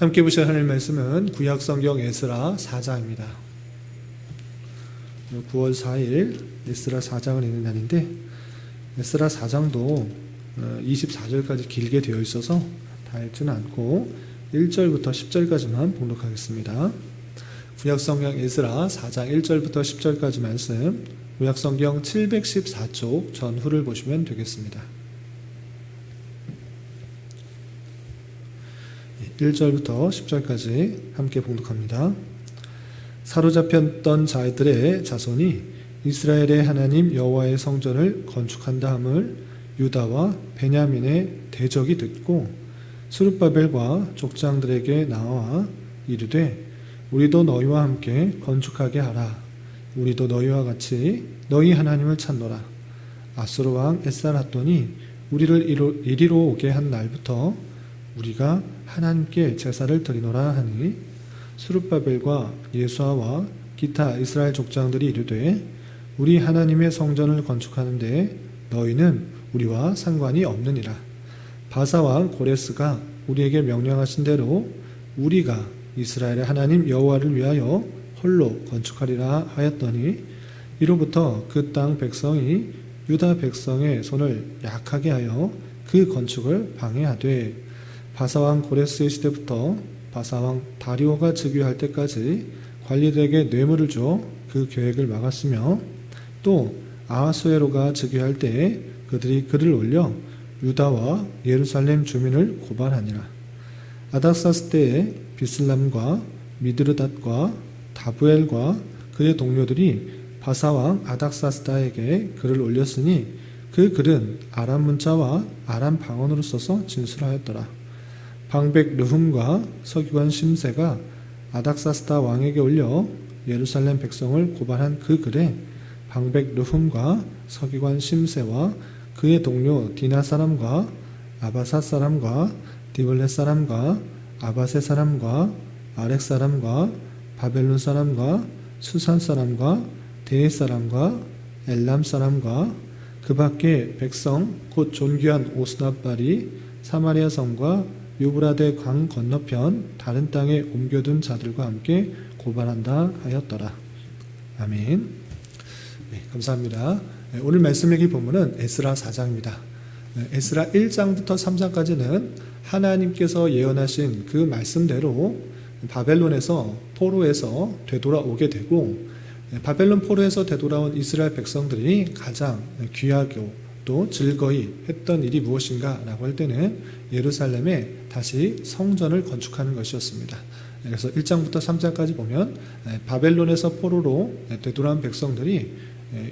함께 보실 하나님 말씀은 구약 성경 에스라 4장입니다. 9월 4일 에스라 4장을 읽는 날인데 에스라 4장도 24절까지 길게 되어 있어서 다 읽지는 않고 1절부터 10절까지만 봉독하겠습니다. 구약 성경 에스라 4장 1절부터 10절까지 말씀 구약 성경 714쪽 전후를 보시면 되겠습니다. 1절부터 10절까지 함께 봉독합니다. 사로잡혔던 자들의 자손이 이스라엘의 하나님 여호와의 성전을 건축한다 함을 유다와 베냐민의 대적이 듣고 수르바벨과 족장들에게 나와 이르되 우리도 너희와 함께 건축하게 하라 우리도 너희와 같이 너희 하나님을 찾노라 아수르 왕 에살핫돈이 우리를 이리로 오게 한 날부터 우리가 하나님께 제사를 드리노라 하니 수르바벨과 예수아와 기타 이스라엘 족장들이 이르되 우리 하나님의 성전을 건축하는데 너희는 우리와 상관이 없느니라. 바사왕 고레스가 우리에게 명령하신 대로 우리가 이스라엘의 하나님 여호와를 위하여 홀로 건축하리라 하였더니 이로부터 그 땅 백성이 유다 백성의 손을 약하게 하여 그 건축을 방해하되 바사왕 고레스의 시대부터 바사왕 다리오가 즉위할 때까지 관리들에게 뇌물을 줘 그 계획을 막았으며 또 아하수에로가 즉위할 때에 그들이 글을 올려 유다와 예루살렘 주민을 고발하니라. 아닥사스 때에 비슬람과 미드르닷과 다부엘과 그의 동료들이 바사왕 아닥사스다에게 글을 올렸으니 그 글은 아람 문자와 아람 방언으로 써서 진술하였더라. 방백 르훔과 서기관 심세가 아닥사스다 왕에게 올려 예루살렘 백성을 고발한 그 글에 방백 르훔과 서기관 심세와 그의 동료 디나 사람과 아바사 사람과 디블렛 사람과 아바세 사람과 아렉 사람과 바벨론 사람과 수산 사람과 데에 사람과 엘람 사람과 그 밖에 백성 곧 존귀한 오스나발이 사마리아 성과 유브라데 강 건너편 다른 땅에 옮겨둔 자들과 함께 고발한다 하였더라. 아멘. 네, 감사합니다. 네, 오늘 말씀 여기 보면은 에스라 4장입니다. 네, 에스라 1장부터 3장까지는 하나님께서 예언하신 그 말씀대로 바벨론에서 포로에서 되돌아오게 되고 바벨론 포로에서 되돌아온 이스라엘 백성들이 가장 귀하고 또 즐거이 했던 일이 무엇인가 라고 할 때는 예루살렘에 다시 성전을 건축하는 것이었습니다. 그래서 1장부터 3장까지 보면 바벨론에서 포로로 되돌아온 백성들이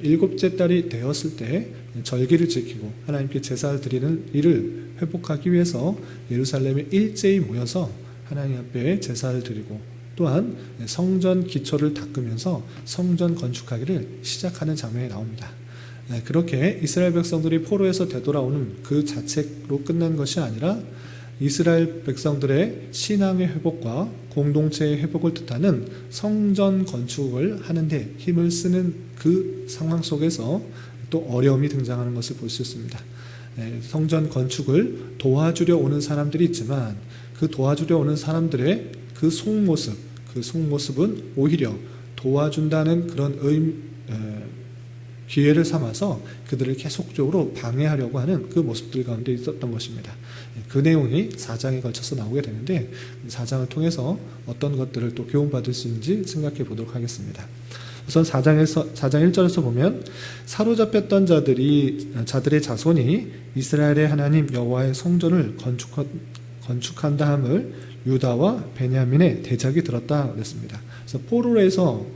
일곱째 달이 되었을 때 절기를 지키고 하나님께 제사를 드리는 일을 회복하기 위해서 예루살렘에 일제히 모여서 하나님 앞에 제사를 드리고 또한 성전 기초를 닦으면서 성전 건축하기를 시작하는 장면이 나옵니다. 그렇게 이스라엘 백성들이 포로에서 되돌아오는 그 자체로 끝난 것이 아니라 이스라엘 백성들의 신앙의 회복과 공동체의 회복을 뜻하는 성전 건축을 하는데 힘을 쓰는 그 상황 속에서 또 어려움이 등장하는 것을 볼 수 있습니다. 성전 건축을 도와주려 오는 사람들이 있지만 그 도와주려 오는 사람들의 그 속모습, 그 속모습은 오히려 도와준다는 그런 의, 기회를 삼아서 그들을 계속적으로 방해하려고 하는 그 모습들 가운데 있었던 것입니다. 그 내용이 4장에 걸쳐서 나오게 되는데 4장을 통해서 어떤 것들을 또 교훈받을 수 있는지 생각해 보도록 하겠습니다. 우선 4장에서 4장 1절에서 보면 사로잡혔던 자들이 자들의 자손이 이스라엘의 하나님 여호와의 성전을 건축 건축한다 함을 유다와 베냐민의 대적이 들었다 그랬습니다. 그래서 포로에서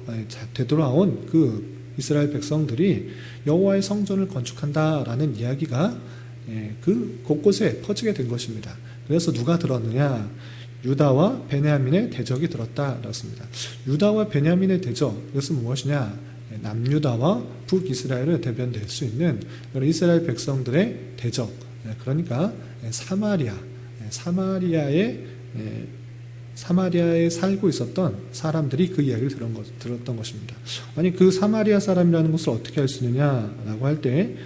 되돌아온 그 이스라엘 백성들이 여호와의 성전을 건축한다라는 이야기가 예, 그 곳곳에 퍼지게 된 것입니다. 그래서 누가 들었느냐? 유다와 베냐민의 대적이 들었다 그렇습니다. 유다와 베냐민의 대적 이것은 무엇이냐? 예, 남유다와 북이스라엘을 대변될 수 있는 이스라엘 백성들의 대적. 예, 그러니까 사마리아, 사마리아의 사마리아에 살고 있었던 사람들이 그 이야기를 들은 것, 들었던 것입니다. 아니 그 사마리아 사람이라는 것을 어떻게 알 수 있느냐라고 할 때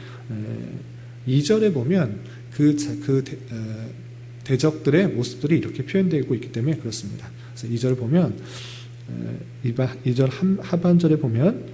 2절에 보면 그, 그 대적들의 모습들이 이렇게 표현되고 있기 때문에 그렇습니다. 그래서 2절 보면 2절 하반절에 보면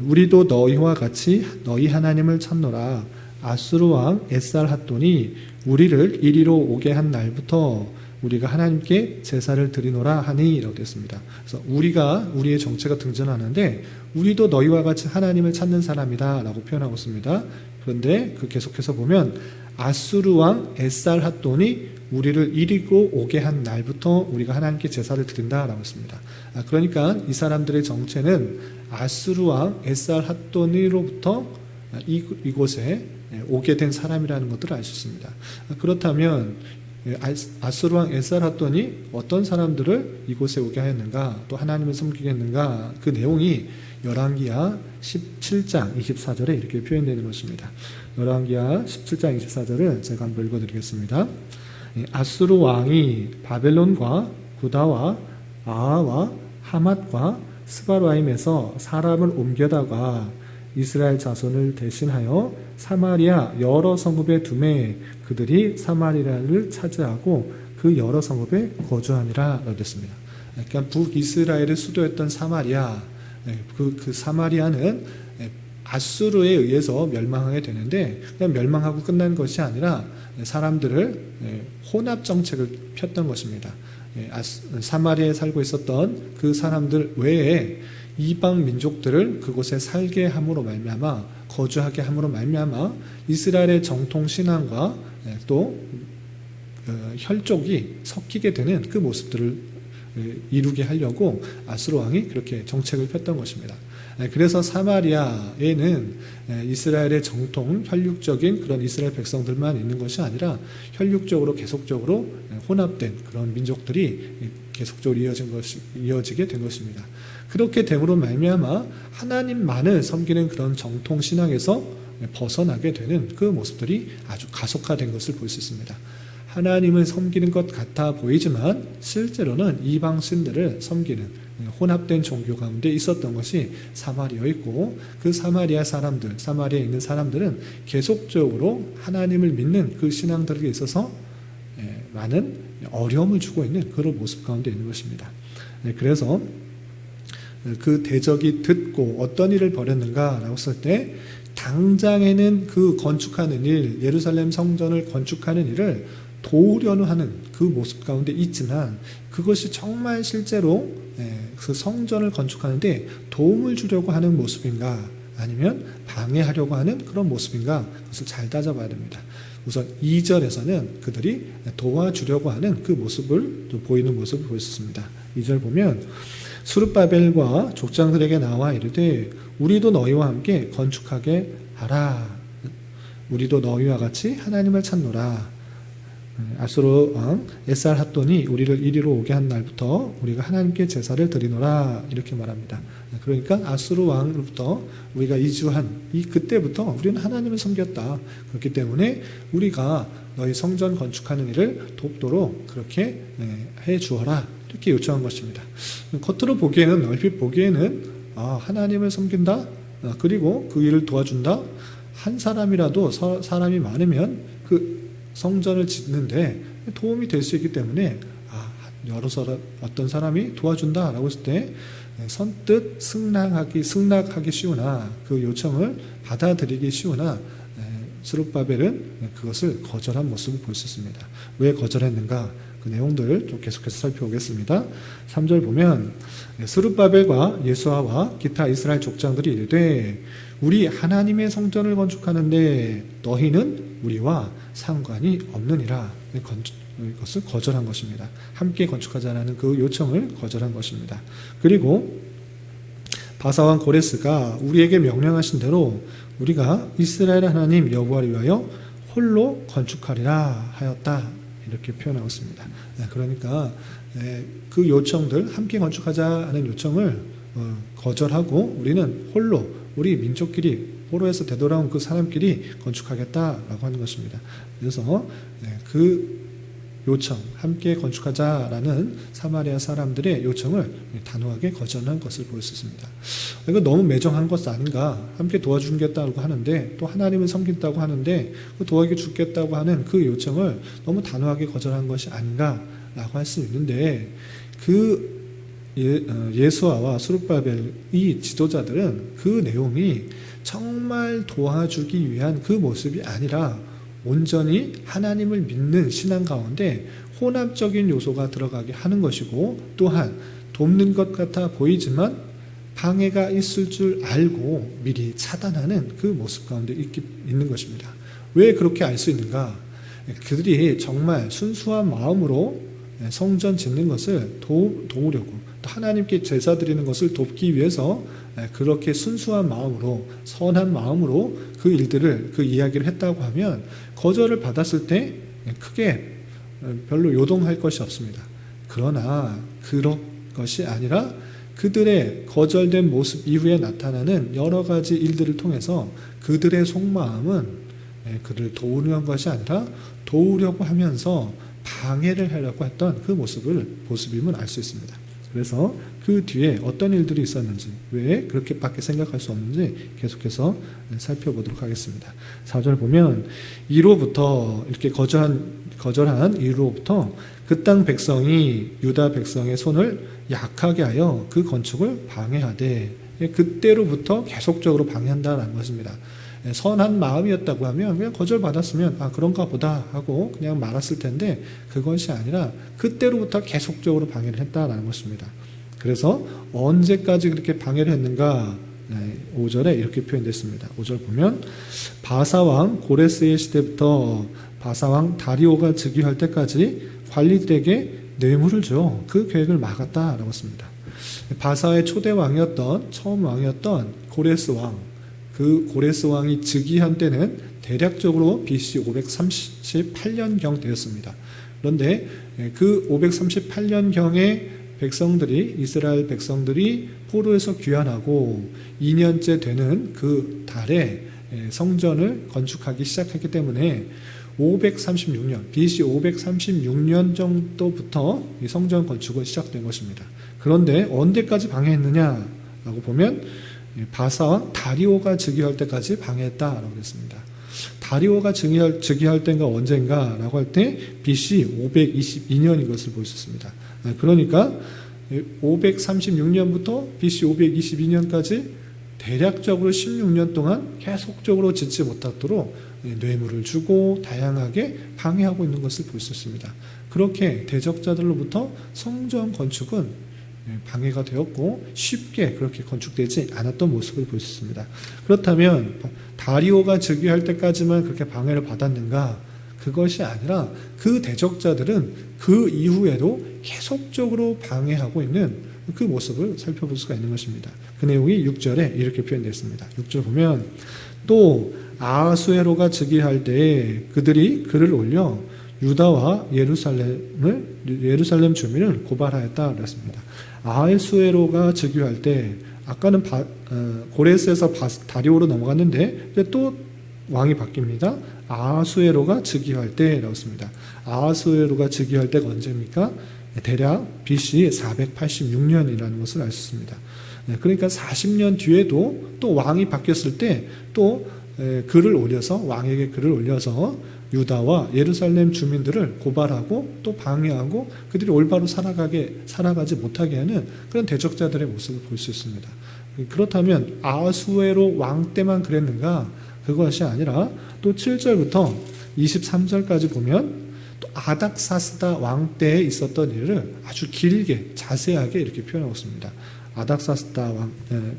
우리도 너희와 같이 너희 하나님을 찾노라 아수르 왕 에살 핫돈이 우리를 이리로 오게 한 날부터 우리가 하나님께 제사를 드리노라 하니 라고 됐습니다. 그래서 우리가 우리의 정체가 등장하는데 우리도 너희와 같이 하나님을 찾는 사람이다 라고 표현하고 있습니다. 그런데 그 계속해서 보면 아수르 왕 에살 핫돈이 우리를 이리고 오게 한 날부터 우리가 하나님께 제사를 드린다라고 했습니다. 아, 그러니까 이 사람들의 정체는 아수르 왕 에살 핫돈으로부터 이곳에 오게 된 사람이라는 것들을 알 수 있습니다. 아, 그렇다면 아수르 왕 에살 핫돈이 어떤 사람들을 이곳에 오게 하였는가 또 하나님을 섬기게 했는가 그 내용이 열왕기하 17장 24절에 이렇게 표현되는 것입니다. 열왕기하 17장 24절을 제가 한번 읽어드리겠습니다. 아수르 왕이 바벨론과 구다와 아하와 하맛과 스바라임에서 사람을 옮겨다가 이스라엘 자손을 대신하여 사마리아 여러 성읍에 두매 그들이 사마리아를 차지하고 그 여러 성읍에 거주하니라 라됐습니다. 그러니까 북이스라엘의 수도였던 사마리아 그, 그 사마리아는 아수르에 의해서 멸망하게 되는데 그냥 멸망하고 끝난 것이 아니라 사람들을 혼합 정책을 폈던 것입니다. 사마리아에 살고 있었던 그 사람들 외에 이방 민족들을 그곳에 살게 함으로 말미암아 거주하게 함으로 말미암아 이스라엘의 정통 신앙과 또 어, 혈족이 섞이게 되는 그 모습들을 이루게 하려고 아스로 왕이 그렇게 정책을 폈던 것입니다. 그래서 사마리아에는 이스라엘의 정통 혈육적인 그런 이스라엘 백성들만 있는 것이 아니라 혈육적으로 계속적으로 혼합된 그런 민족들이 계속적으로 이어진 것이 이어지게 된 것입니다. 그렇게 됨으로 말미암아 하나님만을 섬기는 그런 정통 신앙에서 벗어나게 되는 그 모습들이 아주 가속화된 것을 볼 수 있습니다. 하나님을 섬기는 것 같아 보이지만 실제로는 이방 신들을 섬기는 혼합된 종교 가운데 있었던 것이 사마리아였고 그 사마리아 사람들, 사마리아에 있는 사람들은 계속적으로 하나님을 믿는 그 신앙들에 있어서 예, 많은 어려움을 주고 있는 그런 모습 가운데 있는 것입니다. 네, 그래서 그 대적이 듣고 어떤 일을 벌였는가라고 했을 때 당장에는 그 건축하는 일, 예루살렘 성전을 건축하는 일을 도우려는 하는 그 모습 가운데 있지만 그것이 정말 실제로 예, 그 성전을 건축하는데 도움을 주려고 하는 모습인가 아니면 방해하려고 하는 그런 모습인가 그것을 잘 따져봐야 됩니다. 우선 2절에서는 그들이 도와주려고 하는 그 모습을 보이는 모습을 보였습니다. 2절 보면 수르바벨과 족장들에게 나와 이르되 우리도 너희와 함께 건축하게 하라. 우리도 너희와 같이 하나님을 찾노라. 아수르 왕 에살 핫돈이 우리를 이리로 오게 한 날부터 우리가 하나님께 제사를 드리노라 이렇게 말합니다. 그러니까 아수르 왕으로부터 우리가 이주한 이 그때부터 우리는 하나님을 섬겼다. 그렇기 때문에 우리가 너희 성전 건축하는 일을 돕도록 그렇게 네, 해 주어라 이렇게 요청한 것입니다. 겉으로 보기에는 얼핏 보기에는 아, 하나님을 섬긴다. 아, 그리고 그 일을 도와준다. 한 사람이라도 사람이 많으면 그 성전을 짓는데 도움이 될 수 있기 때문에 아, 여러 사람 어떤 사람이 도와준다라고 했을 때 선뜻 승낙하기 승낙하기 쉬우나 그 요청을 받아들이기 쉬우나 스룹바벨은 그것을 거절한 모습을 볼 수 있습니다. 왜 거절했는가? 그 내용들을 좀 계속해서 살펴보겠습니다. 3절 보면 스룹바벨과 예수아와 기타 이스라엘 족장들이 이르되 우리 하나님의 성전을 건축하는데 너희는 우리와 상관이 없느니라 이것을 거절한 것입니다. 함께 건축하자라는 그 요청을 거절한 것입니다. 그리고 바사왕 고레스가 우리에게 명령하신 대로 우리가 이스라엘 하나님 여호와를 위하여 홀로 건축하리라 하였다 이렇게 표현하고 있습니다. 네, 그러니까 네, 그 요청들 함께 건축하자 하는 요청을 어, 거절하고 우리는 홀로 우리 민족끼리 포로에서 되돌아온 그 사람끼리 건축하겠다라고 하는 것입니다. 그래서 네, 그 요청, 함께 건축하자라는 사마리아 사람들의 요청을 단호하게 거절한 것을 볼 수 있습니다. 이거 너무 매정한 것 아닌가? 함께 도와주겠다고 하는데 또 하나님을 섬긴다고 하는데 그 도와줘 주겠다고 하는 그 요청을 너무 단호하게 거절한 것이 아닌가라고 할 수 있는데 그 예, 어, 예수아와 수르바벨이 지도자들은 그 내용이 정말 도와주기 위한 그 모습이 아니라 온전히 하나님을 믿는 신앙 가운데 혼합적인 요소가 들어가게 하는 것이고 또한 돕는 것 같아 보이지만 방해가 있을 줄 알고 미리 차단하는 그 모습 가운데 있는 것입니다. 왜 그렇게 알 수 있는가? 그들이 정말 순수한 마음으로 성전 짓는 것을 도, 도우려고 또 하나님께 제사 드리는 것을 돕기 위해서 그렇게 순수한 마음으로 선한 마음으로 그 일들을 그 이야기를 했다고 하면 거절을 받았을 때 크게 별로 요동할 것이 없습니다. 그러나 그런 것이 아니라 그들의 거절된 모습 이후에 나타나는 여러 가지 일들을 통해서 그들의 속마음은 그를 도우려는 것이 아니라 도우려고 하면서 방해를 하려고 했던 그 모습을 모습임을 알수 있습니다. 그래서 그 뒤에 어떤 일들이 있었는지 왜 그렇게밖에 생각할 수 없는지 계속해서 살펴보도록 하겠습니다. 4절 보면 이로부터 이렇게 거절한 거절한 이로부터 그 땅 백성이 유다 백성의 손을 약하게 하여 그 건축을 방해하되 그때로부터 계속적으로 방해한다는 것입니다. 선한 마음이었다고 하면 그냥 거절받았으면 아 그런가 보다 하고 그냥 말았을 텐데 그것이 아니라 그때로부터 계속적으로 방해를 했다라는 것입니다. 그래서 언제까지 그렇게 방해를 했는가? 네, 5절에 이렇게 표현됐습니다. 5절 보면 바사왕 고레스의 시대부터 바사왕 다리오가 즉위할 때까지 관리들에게 뇌물을 줘 그 계획을 막았다라고 했습니다. 바사의 초대 왕이었던 처음 왕이었던 고레스 왕, 그 고레스 왕이 즉위한 때는 대략적으로 BC 538년경 되었습니다. 그런데 그 538년경에 백성들이 이스라엘 백성들이 포로에서 귀환하고 2년째 되는 그 달에 성전을 건축하기 시작했기 때문에 536년 BC 536년 정도부터 성전 건축은 시작된 것입니다. 그런데 언제까지 방해했느냐라고 보면 바사와 다리오가 즉위할 때까지 방해했다라고 했습니다. 다리오가 즉위할, 즉위할 때가 언젠가라고 할 때 BC 522년인 것을 볼 수 있습니다. 그러니까 536년부터 BC 522년까지 대략적으로 16년 동안 계속적으로 짓지 못하도록 뇌물을 주고 다양하게 방해하고 있는 것을 볼 수 있습니다. 그렇게 대적자들로부터 성전 건축은 방해가 되었고 쉽게 그렇게 건축되지 않았던 모습을 볼 수 있습니다. 그렇다면 다리오가 즉위할 때까지만 그렇게 방해를 받았는가? 그것이 아니라 그 대적자들은 그 이후에도 계속적으로 방해하고 있는 그 모습을 살펴볼 수가 있는 것입니다. 그 내용이 6절에 이렇게 표현되어 있습니다. 6절 보면 또 아수에로가 즉위할 때 그들이 글을 올려 유다와 예루살렘을 예루살렘 주민을 고발하였다 그랬습니다. 아수에로가 즉위할 때 아까는 바, 어, 고레스에서 바, 다리오로 넘어갔는데 또 왕이 바뀝니다. 아수에로가 즉위할 때라고 씁니다. 아수에로가 즉위할 때가 언제입니까? 대략 BC 486년이라는 것을 알 수 있습니다. 네, 그러니까 40년 뒤에도 또 왕이 바뀌었을 때 또 글을 올려서 왕에게 글을 올려서 유다와 예루살렘 주민들을 고발하고 또 방해하고 그들이 올바로 살아가게 살아가지 못하게 하는 그런 대적자들의 모습을 볼 수 있습니다. 그렇다면 아수에로 왕 때만 그랬는가? 그것이 아니라 또 7절부터 23절까지 보면 또 아닥사스다 왕 때에 있었던 일을 아주 길게 자세하게 이렇게 표현하고 있습니다. 아닥사스다 왕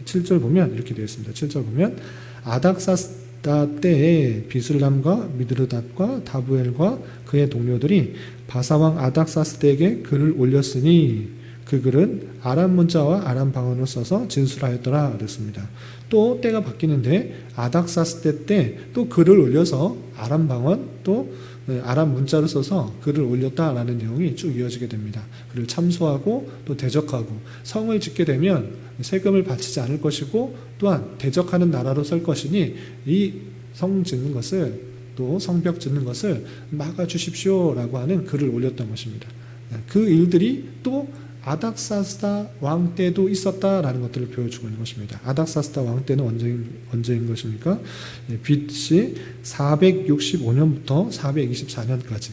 7절 보면 이렇게 되어 있습니다. 7절 보면 아닥사스 다 때에 비슬람과 미드르닷과 다부엘과 그의 동료들이 바사왕 아닥사스에게 글을 올렸으니 그 글은 아람 문자와 아람 방언을 써서 진술하였더라 그랬습니다. 또 때가 바뀌는데 아닥사스 때또 글을 올려서 아람 방언 또 아람 문자를 써서 글을 올렸다라는 내용이 쭉 이어지게 됩니다. 그를 참소하고 또 대적하고 성을 짓게 되면 세금을 바치지 않을 것이고 또한 대적하는 나라로 설 것이니 이 성 짓는 것을 또 성벽 짓는 것을 막아 주십시오라고 하는 글을 올렸던 것입니다. 그 일들이 또 아닥사스다 왕 때도 있었다라는 것들을 보여주고 있는 것입니다. 아닥사스다 왕 때는 언제인, 언제인 것입니까? BC 465년부터 424년까지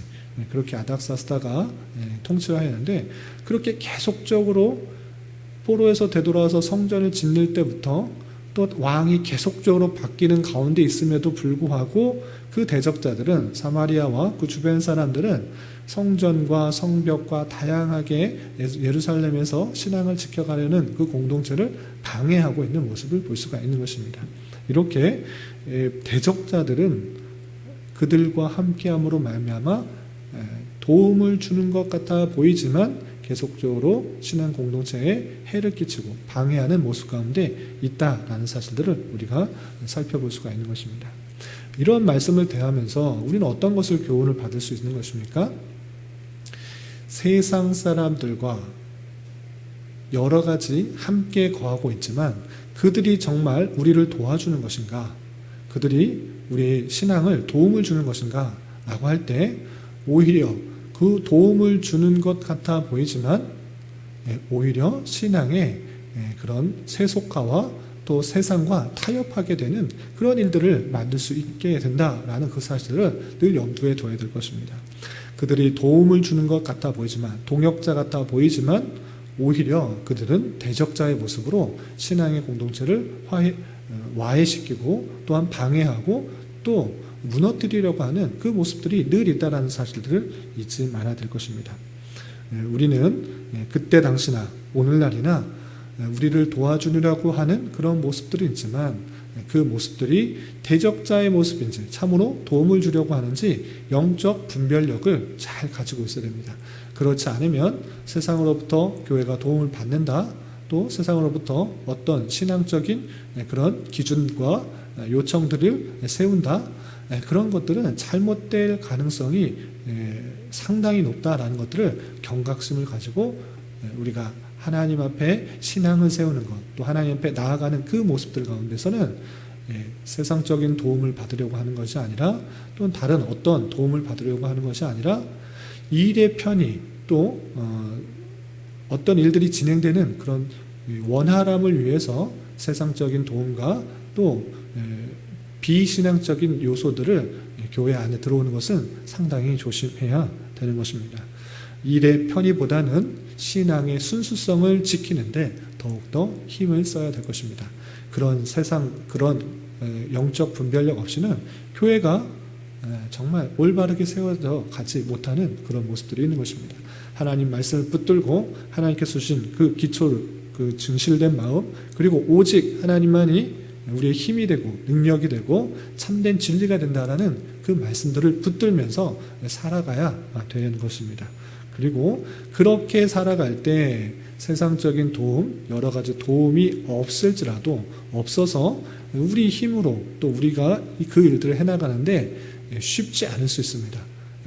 그렇게 아닥사스다가 통치를 하였는데 그렇게 계속적으로 포로에서 되돌아와서 성전을 짓는 때부터 또 왕이 계속적으로 바뀌는 가운데 있음에도 불구하고 그 대적자들은 사마리아와 그 주변 사람들은 성전과 성벽과 다양하게 예루살렘에서 신앙을 지켜가려는 그 공동체를 방해하고 있는 모습을 볼 수가 있는 것입니다. 이렇게 대적자들은 그들과 함께함으로 말미암아 도움을 주는 것 같아 보이지만 계속적으로 신앙 공동체에 해를 끼치고 방해하는 모습 가운데 있다라는 사실들을 우리가 살펴볼 수가 있는 것입니다. 이런 말씀을 대하면서 우리는 어떤 것을 교훈을 받을 수 있는 것입니까? 세상 사람들과 여러 가지 함께 거하고 있지만 그들이 정말 우리를 도와주는 것인가? 그들이 우리의 신앙을 도움을 주는 것인가? 라고 할 때 오히려 그 도움을 주는 것 같아 보이지만 예, 오히려 신앙의 예, 그런 세속화와 또 세상과 타협하게 되는 그런 일들을 만들 수 있게 된다라는 그 사실을 늘 염두에 둬야 될 것입니다. 그들이 도움을 주는 것 같아 보이지만 동역자 같아 보이지만 오히려 그들은 대적자의 모습으로 신앙의 공동체를 화해, 어, 와해시키고 또한 방해하고 또 무너뜨리려고 하는 그 모습들이 늘 있다라는 사실들을 잊지 말아야 될 것입니다. 예, 우리는 예, 그때 당시나 오늘날이나 예, 우리를 도와주려고 하는 그런 모습들이 있지만 그 모습들이 대적자의 모습인지 참으로 도움을 주려고 하는지 영적 분별력을 잘 가지고 있어야 됩니다. 그렇지 않으면 세상으로부터 교회가 도움을 받는다 또 세상으로부터 어떤 신앙적인 그런 기준과 요청들을 세운다 예, 그런 것들은 잘못될 가능성이 예, 상당히 높다라는 것들을 경각심을 가지고 예, 우리가 하나님 앞에 신앙을 세우는 것, 또 하나님 앞에 나아가는 그 모습들 가운데서는 세상적인 도움을 받으려고 하는 것이 아니라 또는 다른 어떤 도움을 받으려고 하는 것이 아니라 일의 편의 또 어, 어떤 일들이 진행되는 그런 원활함을 위해서 세상적인 도움과 또 비신앙적인 요소들을 교회 안에 들어오는 것은 상당히 조심해야 되는 것입니다. 일의 편의보다는 신앙의 순수성을 지키는데 더욱더 힘을 써야 될 것입니다. 그런 세상, 그런 영적 분별력 없이는 교회가 정말 올바르게 세워져 가지 못하는 그런 모습들이 있는 것입니다. 하나님 말씀을 붙들고 하나님께서 주신 그 기초를, 그 증실된 마음, 그리고 오직 하나님만이 우리의 힘이 되고 능력이 되고 참된 진리가 된다라는 그 말씀들을 붙들면서 살아가야 되는 것입니다. 그리고 그렇게 살아갈 때 세상적인 도움, 여러 가지 도움이 없을지라도 없어서 우리 힘으로 또 우리가 그 일들을 해나가는데 쉽지 않을 수 있습니다.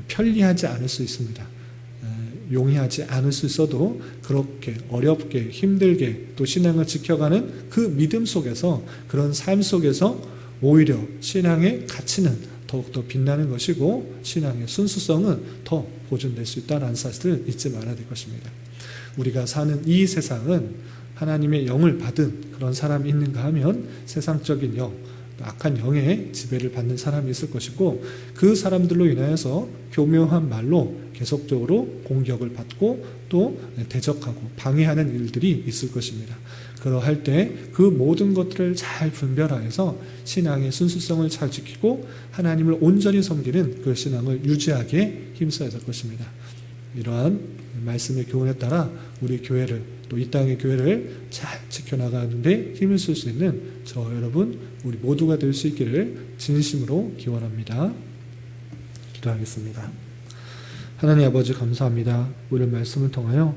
편리하지 않을 수 있습니다. 용이하지 않을 수 있어도 그렇게 어렵게 힘들게 또 신앙을 지켜가는 그 믿음 속에서 그런 삶 속에서 오히려 신앙의 가치는 더욱더 빛나는 것이고 신앙의 순수성은 더 보존될 수 있다는 사실을 잊지 말아야 될 것입니다. 우리가 사는 이 세상은 하나님의 영을 받은 그런 사람이 있는가 하면 세상적인 영, 악한 영의 지배를 받는 사람이 있을 것이고 그 사람들로 인하여서 교묘한 말로 계속적으로 공격을 받고 또 대적하고 방해하는 일들이 있을 것입니다. 그러할 때 그 모든 것들을 잘 분별하여서 신앙의 순수성을 잘 지키고 하나님을 온전히 섬기는 그 신앙을 유지하기에 힘써야 될 것입니다. 이러한 말씀의 교훈에 따라 우리 교회를 또 이 땅의 교회를 잘 지켜나가는데 힘을 쓸 수 있는 저 여러분 우리 모두가 될 수 있기를 진심으로 기원합니다. 기도하겠습니다. 하나님 아버지 감사합니다. 오늘 말씀을 통하여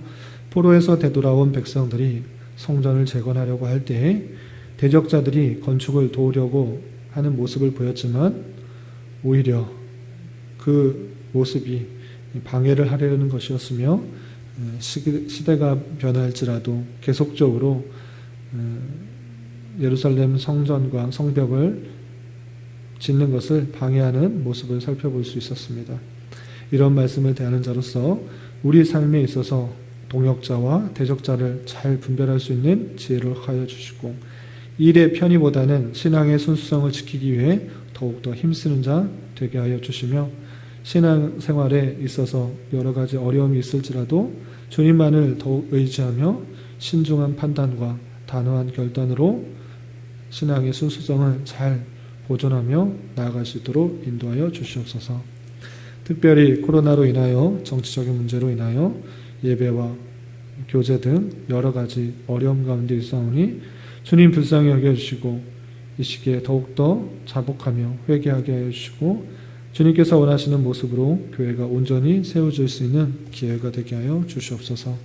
포로에서 되돌아온 백성들이 성전을 재건하려고 할 때에 대적자들이 건축을 도우려고 하는 모습을 보였지만 오히려 그 모습이 방해를 하려는 것이었으며 어, 시대가 변할지라도 계속적으로 어, 예루살렘 성전과 성벽을 짓는 것을 방해하는 모습을 살펴볼 수 있었습니다. 이런 말씀을 대하는 자로서 우리 삶에 있어서 동역자와 대적자를 잘 분별할 수 있는 지혜를 하여 주시고 일의 편의보다는 신앙의 순수성을 지키기 위해 더욱더 힘쓰는 자 되게 하여 주시며 신앙 생활에 있어서 여러 가지 어려움이 있을지라도 주님만을 더욱 의지하며 신중한 판단과 단호한 결단으로 신앙의 순수성을 잘 보존하며 나아갈 수 있도록 인도하여 주시옵소서. 특별히 코로나로 인하여 정치적인 문제로 인하여 예배와 교제 등 여러 가지 어려움 가운데 있사오니 주님 불쌍히 여겨 주시고 이 시기에 더욱더 자복하며 회개하게 하여 주시고 주님께서 원하시는 모습으로 교회가 온전히 세워질 수 있는 기회가 되게 하여 주시옵소서.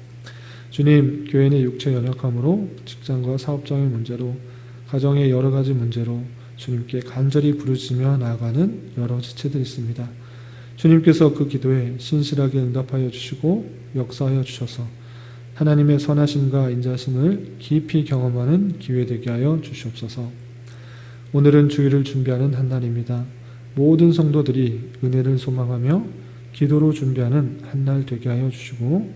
주님, 교회의 육체 연약함으로 직장과 사업장의 문제로 가정의 여러 가지 문제로 주님께 간절히 부르짖며 나아가는 여러 지체들이 있습니다. 주님께서 그 기도에 신실하게 응답하여 주시고 역사하여 주셔서 하나님의 선하심과 인자심을 깊이 경험하는 기회 되게 하여 주시옵소서. 오늘은 주일을 준비하는 한 날입니다. 모든 성도들이 은혜를 소망하며 기도로 준비하는 한 날 되게 하여 주시고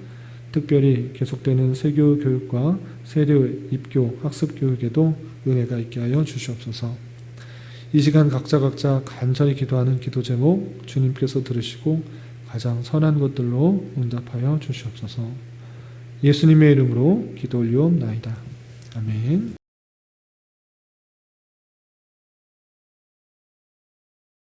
특별히 계속되는 세교 교육과 세례 입교 학습 교육에도 은혜가 있게 하여 주시옵소서. 이 시간 각자 각자 간절히 기도하는 기도 제목 주님께서 들으시고 가장 선한 것들로 응답하여 주시옵소서. 예수님의 이름으로 기도 올리옵나이다. 아멘.